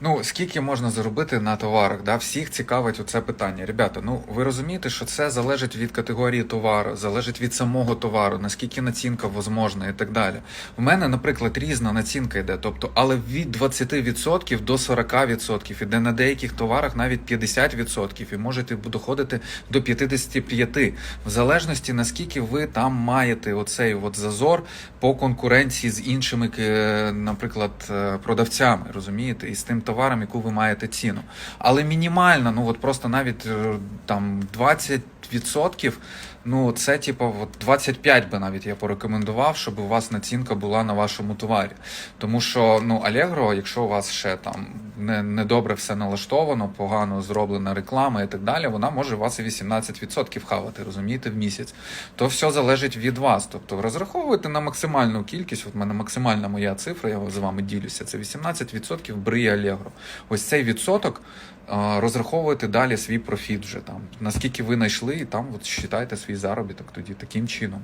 Ну, скільки можна заробити на товарах? Да? Всіх цікавить оце питання. Ребята, ну ви розумієте, що це залежить від категорії товару, залежить від самого товару, наскільки націнка возможна і так далі. У мене, наприклад, різна націнка йде, тобто, але від 20% до 40% іде на деяких товарах навіть 50% і можете доходити до 55%. В залежності наскільки ви там маєте оцей от зазор по конкуренції з іншими, е, наприклад, е, продавцями, розумієте, і з тим товаром, яку ви маєте ціну. Але мінімально, ну от просто навіть е, там 20%, ну це типу, от 25 би навіть я порекомендував, щоб у вас націнка була на вашому товарі. Тому що ну Allegro, якщо у вас ще там не, не добре все налаштовано, погано зроблена реклама і так далі, вона може вас і 18% хавати, розумієте, в місяць. То все залежить від вас. Тобто розраховуйте на максимальну кількість. От мене максимальна моя цифра, я з вами ділюся. Це 18% брі Allegro. Ось цей відсоток. Розраховуйте далі свій профіт вже там. Наскільки ви знайшли, і там от считайте свій заробіток тоді таким чином.